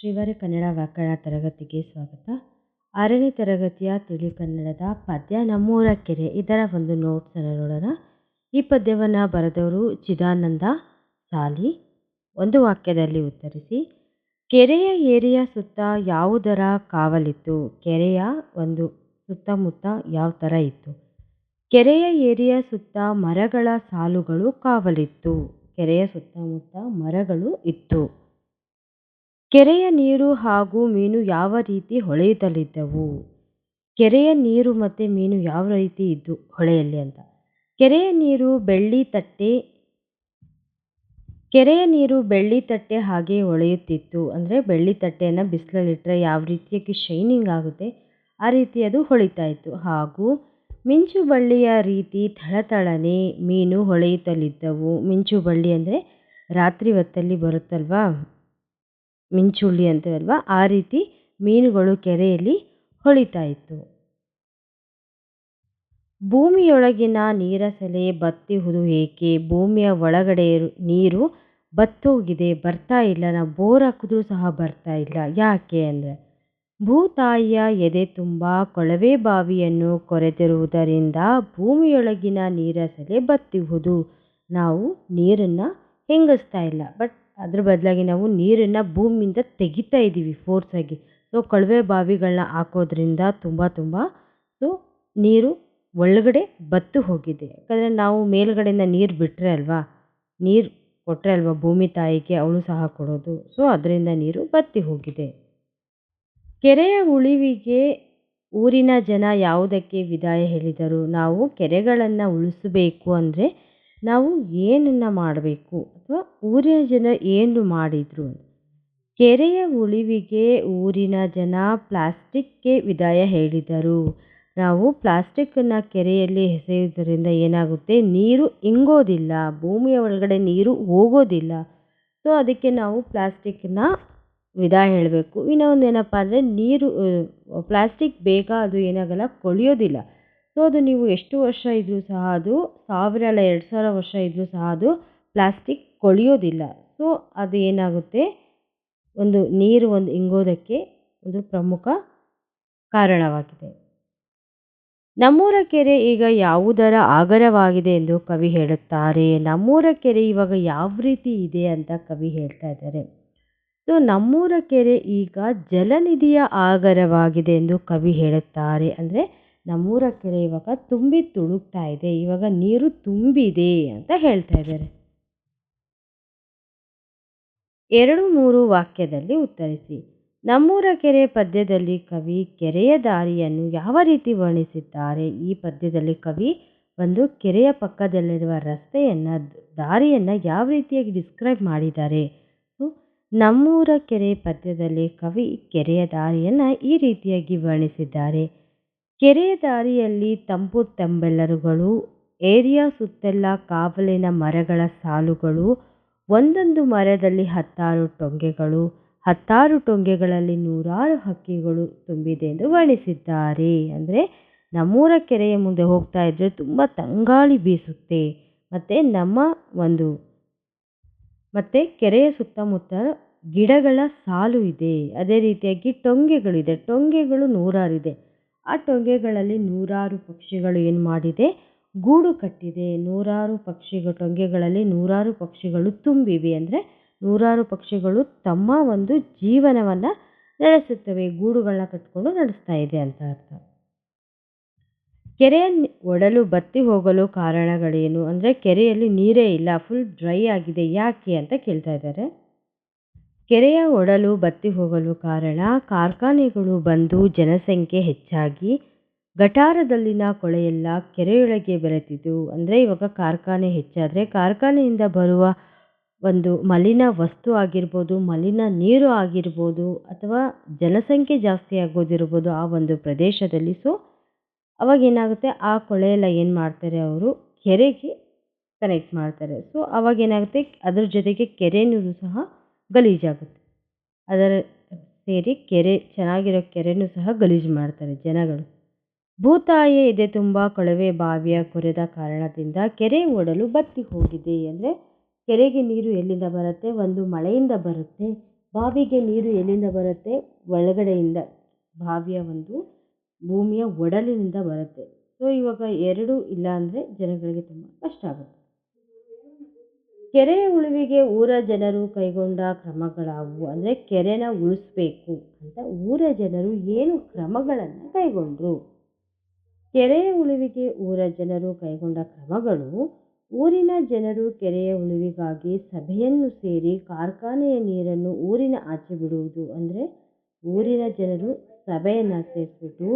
ಶ್ರೀವಾರಿ ಕನ್ನಡ ವ್ಯಾಕರಣ ತರಗತಿಗೆ ಸ್ವಾಗತ. ಆರನೇ ತರಗತಿಯ ತಿಳಿ ಕನ್ನಡದ ಪದ್ಯ ನಮ್ಮೂರ ಕೆರೆ ಇದರ ಒಂದು ನೋಟ್ಸನ್ನು ನೋಡೋಣ ಈ ಪದ್ಯವನ್ನು ಬರೆದವರು ಚಿದಾನಂದ, ಸಾಲಿ. ಒಂದು ವಾಕ್ಯದಲ್ಲಿ ಉತ್ತರಿಸಿ. ಕೆರೆಯ ಏರಿಯ ಸುತ್ತ ಯಾವುದರ ಕಾವಲಿತ್ತು? ಕೆರೆಯ ಒಂದು ಸುತ್ತಮುತ್ತ ಯಾವ ಥರ ಇತ್ತು? ಕೆರೆಯ ಏರಿಯ ಸುತ್ತ ಮರಗಳ ಸಾಲುಗಳು ಕಾವಲಿತ್ತು. ಕೆರೆಯ ಸುತ್ತಮುತ್ತ ಮರಗಳು ಇತ್ತು. ಕೆರೆಯ ನೀರು ಹಾಗೂ ಮೀನು ಯಾವ ರೀತಿ ಹೊಳೆಯುತ್ತಲಿದ್ದವು? ಕೆರೆಯ ನೀರು ಮತ್ತು ಮೀನು ಯಾವ ರೀತಿ ಇದ್ದು ಹೊಳೆಯಲ್ಲಿ ಅಂತ. ಕೆರೆಯ ನೀರು ಬೆಳ್ಳಿ ತಟ್ಟೆ, ಕೆರೆಯ ನೀರು ಬೆಳ್ಳಿ ತಟ್ಟೆ ಹಾಗೆ ಹೊಳೆಯುತ್ತಿತ್ತು. ಅಂದರೆ ಬೆಳ್ಳಿ ತಟ್ಟೆಯನ್ನು ಬಿಸಿಲಲ್ಲಿಟ್ಟರೆ ಯಾವ ರೀತಿಯಾಗಿ ಶೈನಿಂಗ್ ಆಗುತ್ತೆ, ಆ ರೀತಿ ಅದು ಹೊಳಿತಾ ಇತ್ತು. ಹಾಗೂ ಮಿಂಚು ಬಳ್ಳಿಯ ರೀತಿ ಥಳಥಳನೆ ಮೀನು ಹೊಳೆಯುತ್ತಲಿದ್ದವು. ಮಿಂಚು ಬಳ್ಳಿ ಅಂದರೆ ರಾತ್ರಿ ಹೊತ್ತಲ್ಲಿ ಬರುತ್ತಲ್ವಾ? ಮಿಂಚುಳ್ಳಿ ಅಂತೀವಲ್ವ? ಆ ರೀತಿ ಮೀನುಗಳು ಕೆರೆಯಲ್ಲಿ ಹೊಳಿತಾ ಇತ್ತು. ಭೂಮಿಯೊಳಗಿನ ನೀರಸಲೆ ಬತ್ತಿಹುದು ಏಕೆ? ಭೂಮಿಯ ಒಳಗಡೆ ನೀರು ಬತ್ತೋಗಿದೆ, ಬರ್ತಾ ಇಲ್ಲ, ನಾವು ಬೋರ್ ಹಾಕಿದ್ರೂ ಸಹ ಬರ್ತಾ ಇಲ್ಲ. ಯಾಕೆ ಅಂದರೆ, ಭೂತಾಯಿಯ ಎದೆ ತುಂಬ ಕೊಳವೆ ಬಾವಿಯನ್ನು ಕೊರೆದಿರುವುದರಿಂದ ಭೂಮಿಯೊಳಗಿನ ನೀರಸಲೆ ಬತ್ತಿಹುದು. ನಾವು ನೀರನ್ನು ಹೆಂಗಿಸ್ತಾ ಇಲ್ಲ. ಬಟ್ ಅದ್ರ ಬದಲಾಗಿ ನಾವು ನೀರನ್ನು ಭೂಮಿಯಿಂದ ತೆಗಿತಾ ಇದ್ದೀವಿ ಫೋರ್ಸಾಗಿ ಸೊ ಕೊಳವೆ ಬಾವಿಗಳನ್ನ ಹಾಕೋದ್ರಿಂದ ತುಂಬ ತುಂಬ ಸೊ ನೀರು ಒಳಗಡೆ ಬತ್ತು ಹೋಗಿದೆ. ಯಾಕಂದರೆ ನಾವು ಮೇಲ್ಗಡೆಯಿಂದ ನೀರು ಬಿಟ್ಟರೆ ಅಲ್ವಾ? ನೀರು ಕೊಟ್ಟರೆ ಅಲ್ವಾ ಭೂಮಿ ತಾಯಿಗೆ ಅವಳು ಸಹ ಕೊಡೋದು. ಸೊ ಅದರಿಂದ ನೀರು ಬತ್ತಿ ಹೋಗಿದೆ. ಕೆರೆಯ ಉಳಿವಿಗೆ ಊರಿನ ಜನ ಯಾವುದಕ್ಕೆ ವಿದಾಯ ಹೇಳಿದರು? ನಾವು ಕೆರೆಗಳನ್ನು ಉಳಿಸಬೇಕು ಅಂದರೆ ನಾವು ಏನನ್ನು ಮಾಡಬೇಕು ಅಥವಾ ಊರಿನ ಜನ ಏನು ಮಾಡಿದರು ಕೆರೆಯ ಉಳಿವಿಗೆ ಊರಿನ ಜನ ಪ್ಲಾಸ್ಟಿಕ್ಗೆ ವಿದಾಯ ಹೇಳಿದರು. ನಾವು ಪ್ಲಾಸ್ಟಿಕ್ಕನ್ನು ಕೆರೆಯಲ್ಲಿ ಎಸೆಯುವುದರಿಂದ ಏನಾಗುತ್ತೆ? ನೀರು ಇಂಗೋದಿಲ್ಲ. ಭೂಮಿಯ ಒಳಗಡೆ ನೀರು ಹೋಗೋದಿಲ್ಲ. ಸೊ, ಅದಕ್ಕೆ ನಾವು ಪ್ಲಾಸ್ಟಿಕ್ನ ವಿದಾಯ ಹೇಳಬೇಕು. ಇನ್ನೊಂದು ಏನಪ್ಪ ಅಂದರೆ ನೀರು, ಪ್ಲಾಸ್ಟಿಕ್ ಬೇಗ ಅದು ಏನಾಗಲ್ಲ, ಕೊಳೆಯೋದಿಲ್ಲ. ಸೊ ಅದು ನೀವು ಎಷ್ಟು ವರ್ಷ ಇದ್ದರೂ ಸಹ ಅದು, ಸಾವಿರ ಅಲ್ಲ ಎರಡು ಸಾವಿರ ವರ್ಷ ಇದ್ದರೂ ಸಹ ಅದು ಪ್ಲಾಸ್ಟಿಕ್ ಕೊಳೆಯೋದಿಲ್ಲ. ಸೊ ಅದು ಏನಾಗುತ್ತೆ? ಒಂದು ನೀರು ಒಂದು ಇಂಗೋದಕ್ಕೆ ಒಂದು ಪ್ರಮುಖ ಕಾರಣವಾಗಿದೆ. ನಮ್ಮೂರ ಕೆರೆ ಈಗ ಯಾವುದರ ಆಗರವಾಗಿದೆ ಎಂದು ಕವಿ ಹೇಳುತ್ತಾರೆ. ನಮ್ಮೂರ ಕೆರೆ ಇವಾಗ ಯಾವ ರೀತಿ ಇದೆ ಅಂತ ಕವಿ ಹೇಳ್ತಾ ಇದ್ದಾರೆ. ಸೊ ನಮ್ಮೂರ ಕೆರೆ ಈಗ ಜಲನಿಧಿಯ ಆಗರವಾಗಿದೆ ಎಂದು ಕವಿ ಹೇಳುತ್ತಾರೆ. ಅಂದರೆ ನಮ್ಮೂರ ಕೆರೆ ಇವಾಗ ತುಂಬಿ ತುಳುಕ್ತಾ ಇದೆ. ಇವಾಗ ನೀರು ತುಂಬಿದೆ ಅಂತ ಹೇಳ್ತಾ ಇದ್ದಾರೆ. ಎರಡು ಮೂರು ವಾಕ್ಯದಲ್ಲಿ ಉತ್ತರಿಸಿ, ನಮ್ಮೂರ ಕೆರೆ ಪದ್ಯದಲ್ಲಿ ಕವಿ ಕೆರೆಯ ದಾರಿಯನ್ನು ಯಾವ ರೀತಿ ವರ್ಣಿಸಿದ್ದಾರೆ? ಈ ಪದ್ಯದಲ್ಲಿ ಕವಿ ಒಂದು ಕೆರೆಯ ಪಕ್ಕದಲ್ಲಿರುವ ರಸ್ತೆಯನ್ನು, ದಾರಿಯನ್ನು ಯಾವ ರೀತಿಯಾಗಿ ಡಿಸ್ಕ್ರೈಬ್ ಮಾಡಿದ್ದಾರೆ? ನಮ್ಮೂರ ಕೆರೆ ಪದ್ಯದಲ್ಲಿ ಕವಿ ಕೆರೆಯ ದಾರಿಯನ್ನು ಈ ರೀತಿಯಾಗಿ ವರ್ಣಿಸಿದ್ದಾರೆ. ಕೆರೆಯ ದಾರಿಯಲ್ಲಿ ತಂಪು ತಂಬೆಲ್ಲರುಗಳು, ಏರಿಯಾ ಸುತ್ತೆಲ್ಲ ಕಾವಲಿನ ಮರಗಳ ಸಾಲುಗಳು, ಒಂದೊಂದು ಮರದಲ್ಲಿ ಹತ್ತಾರು ಟೊಂಗೆಗಳು, ಹತ್ತಾರು ಟೊಂಗೆಗಳಲ್ಲಿ ನೂರಾರು ಹಕ್ಕಿಗಳು ತುಂಬಿದೆ ಎಂದು ವರ್ಣಿಸಿದ್ದಾರೆ. ಅಂದರೆ ನಮ್ಮೂರ ಕೆರೆಯ ಮುಂದೆ ಹೋಗ್ತಾ ಇದ್ದರೆ ತುಂಬ ತಂಗಾಳಿ ಬೀಸುತ್ತೆ. ಮತ್ತು ನಮ್ಮ ಒಂದು, ಮತ್ತು ಕೆರೆಯ ಸುತ್ತಮುತ್ತ ಗಿಡಗಳ ಸಾಲು ಇದೆ. ಅದೇ ರೀತಿಯಾಗಿ ಟೊಂಗೆಗಳಿದೆ. ಟೊಂಗೆಗಳು ನೂರಾರಿದೆ ಆ ಟೊಂಗೆಗಳಲ್ಲಿ ನೂರಾರು ಪಕ್ಷಿಗಳು ಏನು ಮಾಡಿದೆ? ಗೂಡು ಕಟ್ಟಿದೆ. ನೂರಾರು ಪಕ್ಷಿಗಳು ಟೊಂಗೆಗಳಲ್ಲಿ ನೂರಾರು ಪಕ್ಷಿಗಳು ತುಂಬಿವೆ. ಅಂದರೆ ನೂರಾರು ಪಕ್ಷಿಗಳು ತಮ್ಮ ಒಂದು ಜೀವನವನ್ನು ನಡೆಸುತ್ತವೆ. ಗೂಡುಗಳನ್ನ ಕಟ್ಕೊಂಡು ನಡೆಸ್ತಾ ಇದೆ ಅಂತ ಅರ್ಥ. ಕೆರೆಯ ಒಡಲು ಬತ್ತಿ ಹೋಗಲು ಕಾರಣಗಳೇನು? ಅಂದರೆ ಕೆರೆಯಲ್ಲಿ ನೀರೇ ಇಲ್ಲ. ಫುಲ್ ಡ್ರೈ ಆಗಿದೆ. ಯಾಕೆ ಅಂತ ಕೇಳ್ತಾ ಇದ್ದಾರೆ. ಕೆರೆಯ ಒಡಲು ಬತ್ತಿ ಹೋಗಲು ಕಾರಣ ಕಾರ್ಖಾನೆಗಳು ಬಂದು ಜನಸಂಖ್ಯೆ ಹೆಚ್ಚಾಗಿ ಗಟಾರದಲ್ಲಿನ ಕೊಳೆಯೆಲ್ಲ ಕೆರೆಯೊಳಗೆ ಬೆರೆತಿದ್ದು ಅಂದರೆ ಇವಾಗ ಕಾರ್ಖಾನೆ ಹೆಚ್ಚಾದರೆ ಕಾರ್ಖಾನೆಯಿಂದ ಬರುವ ಒಂದು ಮಲಿನ ವಸ್ತು ಆಗಿರ್ಬೋದು, ಮಲಿನ ನೀರು ಆಗಿರ್ಬೋದು ಅಥವಾ ಜನಸಂಖ್ಯೆ ಜಾಸ್ತಿ ಆಗೋದಿರ್ಬೋದು ಆ ಒಂದು ಪ್ರದೇಶದಲ್ಲಿ. ಸೊ ಅವಾಗ ಏನಾಗುತ್ತೆ? ಆ ಕೊಳೆಯೆಲ್ಲ ಏನು ಮಾಡ್ತಾರೆ ಅವರು? ಕೆರೆಗೆ ಕನೆಕ್ಟ್ ಮಾಡ್ತಾರೆ. ಸೊ ಅವಾಗ ಏನಾಗುತ್ತೆ? ಅದ್ರ ಜೊತೆಗೆ ಕೆರೆ ನೀರು ಸಹ ಗಲೀಜಾಗುತ್ತೆ. ಅದರ ಸೇರಿ ಕೆರೆ, ಚೆನ್ನಾಗಿರೋ ಕೆರೆನೂ ಸಹ ಗಲೀಜು ಮಾಡ್ತಾರೆ ಜನಗಳು. ಭೂತಾಯಿ ಇದೆ ತುಂಬ ಕೊಳವೆ ಬಾವಿಯ ಕೊರೆದ ಕಾರಣದಿಂದ ಕೆರೆ ಓಡಲು ಬತ್ತಿ ಹೋಗಿದೆ ಅಂದರೆ ಕೆರೆಗೆ ನೀರು ಎಲ್ಲಿಂದ ಬರುತ್ತೆ? ಒಂದು ಮಳೆಯಿಂದ ಬರುತ್ತೆ. ಬಾವಿಗೆ ನೀರು ಎಲ್ಲಿಂದ ಬರುತ್ತೆ? ಒಳಗಡೆಯಿಂದ, ಬಾವಿಯ ಒಂದು ಭೂಮಿಯ ಒಡಲಿನಿಂದ ಬರುತ್ತೆ. ಸೊ ಇವಾಗ ಎರಡೂ ಇಲ್ಲ ಅಂದರೆ ಜನಗಳಿಗೆ ತುಂಬ ಕಷ್ಟ ಆಗುತ್ತೆ. ಕೆರೆಯ ಉಳಿವಿಗೆ ಊರ ಜನರು ಕೈಗೊಂಡ ಕ್ರಮಗಳಾವು ಅಂದರೆ ಕೆರೆನ ಉಳಿಸ್ಬೇಕು ಅಂತ ಊರ ಜನರು ಏನು ಕ್ರಮಗಳನ್ನು ಕೈಗೊಂಡರು? ಕೆರೆಯ ಉಳಿವಿಗೆ ಊರ ಜನರು ಕೈಗೊಂಡ ಕ್ರಮಗಳು ಊರಿನ ಜನರು ಕೆರೆಯ ಉಳಿವಿಗಾಗಿ ಸಭೆಯನ್ನು ಸೇರಿ ಕಾರ್ಖಾನೆಯ ನೀರನ್ನು ಊರಿನ ಆಚೆ ಬಿಡುವುದು ಅಂದರೆ ಊರಿನ ಜನರು ಸಭೆಯನ್ನು ಸೇರಿಸ್ಬಿಟ್ಟು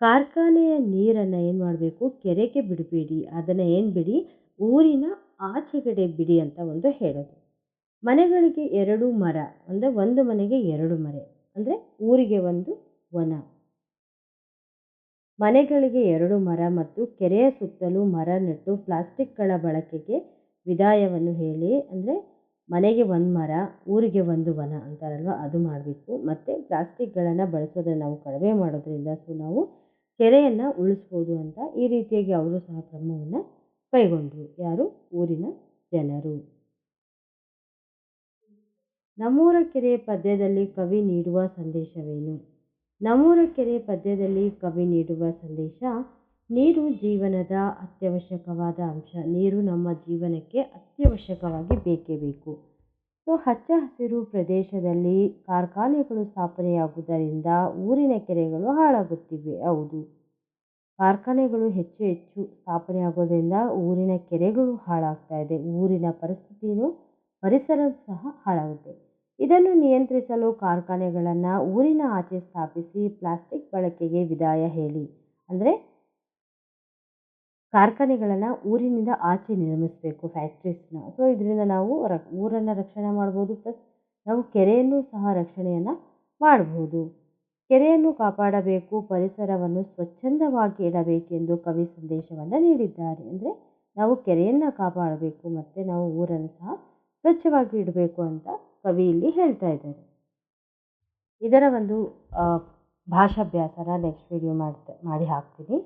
ಕಾರ್ಖಾನೆಯ ನೀರನ್ನು ಏನು ಮಾಡಬೇಕು? ಕೆರೆಗೆ ಬಿಡಬೇಡಿ. ಅದನ್ನು ಏನು ಬಿಡಿ? ಊರಿನ ಆಚೆಗಡೆ ಬಿಡಿ ಅಂತ ಒಂದು ಹೇಳೋದು. ಮನೆಗಳಿಗೆ ಎರಡು ಮರ, ಅಂದರೆ ಒಂದು ಮನೆಗೆ ಎರಡು ಮರ, ಅಂದರೆ ಊರಿಗೆ ಒಂದು ವನ. ಮನೆಗಳಿಗೆ ಎರಡು ಮರ ಮತ್ತು ಕೆರೆಯ ಸುತ್ತಲೂ ಮರ ನೆಟ್ಟು ಪ್ಲಾಸ್ಟಿಕ್ಗಳ ಬಳಕೆಗೆ ವಿದಾಯವನ್ನು ಹೇಳಿ, ಅಂದರೆ ಮನೆಗೆ ಒಂದು ಮರ, ಊರಿಗೆ ಒಂದು ವನ ಅಂತಾರಲ್ವ, ಅದು ಮಾಡಬೇಕು. ಮತ್ತು ಪ್ಲಾಸ್ಟಿಕ್ಗಳನ್ನು ಬಳಸೋದನ್ನು ನಾವು ಕಡಿಮೆ ಮಾಡೋದ್ರಿಂದ ಸೊ ನಾವು ಕೆರೆಯನ್ನು ಉಳಿಸ್ಬೋದು ಅಂತ ಈ ರೀತಿಯಾಗಿ ಅವರು ಸಹ ಕ್ರಮವನ್ನು ಕೈಗೊಂಡರು ಯಾರು? ಊರಿನ ಜನರು. ನಮ್ಮೂರ ಕೆರೆ ಪದ್ಯದಲ್ಲಿ ಕವಿ ನೀಡುವ ಸಂದೇಶವೇನು? ನಮ್ಮೂರ ಕೆರೆ ಪದ್ಯದಲ್ಲಿ ಕವಿ ನೀಡುವ ಸಂದೇಶ, ನೀರು ಜೀವನದ ಅತ್ಯವಶ್ಯಕವಾದ ಅಂಶ. ನೀರು ನಮ್ಮ ಜೀವನಕ್ಕೆ ಅತ್ಯವಶ್ಯಕವಾಗಿ ಬೇಕೇ ಬೇಕು. ಸೊ, ಹಚ್ಚ ಹಸಿರು ಪ್ರದೇಶದಲ್ಲಿ ಕಾರ್ಖಾನೆಗಳು ಸ್ಥಾಪನೆಯಾಗುವುದರಿಂದ ಊರಿನ ಕೆರೆಗಳು ಹಾಳಾಗುತ್ತಿವೆ. ಹೌದು. ಕಾರ್ಖಾನೆಗಳು ಹೆಚ್ಚು ಹೆಚ್ಚು ಸ್ಥಾಪನೆಯಾಗೋದ್ರಿಂದ ಊರಿನ ಕೆರೆಗಳು ಹಾಳಾಗ್ತಾ ಇದೆ. ಊರಿನ ಪರಿಸ್ಥಿತಿಯೂ ಪರಿಸರ ಸಹ ಹಾಳಾಗುತ್ತೆ. ಇದನ್ನು ನಿಯಂತ್ರಿಸಲು ಕಾರ್ಖಾನೆಗಳನ್ನು ಊರಿನ ಆಚೆ ಸ್ಥಾಪಿಸಿ ಪ್ಲಾಸ್ಟಿಕ್ ಬಳಕೆಗೆ ವಿದಾಯ ಹೇಳಿ. ಅಂದರೆ ಕಾರ್ಖಾನೆಗಳನ್ನು ಊರಿನಿಂದ ಆಚೆ ನಿರ್ಮಿಸಬೇಕು ಫ್ಯಾಕ್ಟ್ರೀಸ್ನ. ಸೊ ಇದರಿಂದ ನಾವು ರ, ಊರನ್ನು ರಕ್ಷಣೆ ಮಾಡ್ಬೋದು, ಪ್ಲಸ್ ನಾವು ಕೆರೆಯನ್ನು ಸಹ ರಕ್ಷಣೆಯನ್ನು ಮಾಡ್ಬೋದು. ಕೆರೆಯನ್ನು ಕಾಪಾಡಬೇಕು, ಪರಿಸರವನ್ನು ಸ್ವಚ್ಛಂದವಾಗಿ ಇಡಬೇಕೆಂದು ಕವಿ ಸಂದೇಶವನ್ನು ನೀಡಿದ್ದಾರೆ. ಅಂದರೆ ನಾವು ಕೆರೆಯನ್ನು ಕಾಪಾಡಬೇಕು, ಮತ್ತು ನಾವು ಊರನ್ನು ಸಹ ಸ್ವಚ್ಛವಾಗಿ ಇಡಬೇಕು ಅಂತ ಕವಿ ಇಲ್ಲಿ ಹೇಳ್ತಾ ಇದ್ದಾರೆ. ಇದರ ಒಂದು ಭಾಷಾಭ್ಯಾಸನ ನೆಕ್ಸ್ಟ್ ವಿಡಿಯೋ ಮಾಡ್ತಾ, ಮಾಡಿ ಹಾಕ್ತೀನಿ.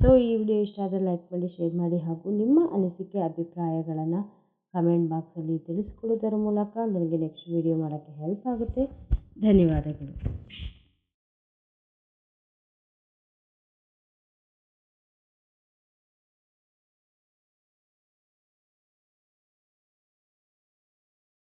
ಸೊ, ಈ ವಿಡಿಯೋ ಇಷ್ಟ ಆದರೆ ಲೈಕ್ ಮಾಡಿ ಶೇರ್ ಮಾಡಿ, ಹಾಗೂ ನಿಮ್ಮ ಅನಿಸಿಕೆ, ಅಭಿಪ್ರಾಯಗಳನ್ನು ಕಮೆಂಟ್ ಬಾಕ್ಸಲ್ಲಿ ತಿಳಿಸ್ಕೊಡೋದರ ಮೂಲಕ ನನಗೆ ನೆಕ್ಸ್ಟ್ ವಿಡಿಯೋ ಮಾಡೋಕ್ಕೆ ಹೆಲ್ಪ್ ಆಗುತ್ತೆ. ధన్యవాదములు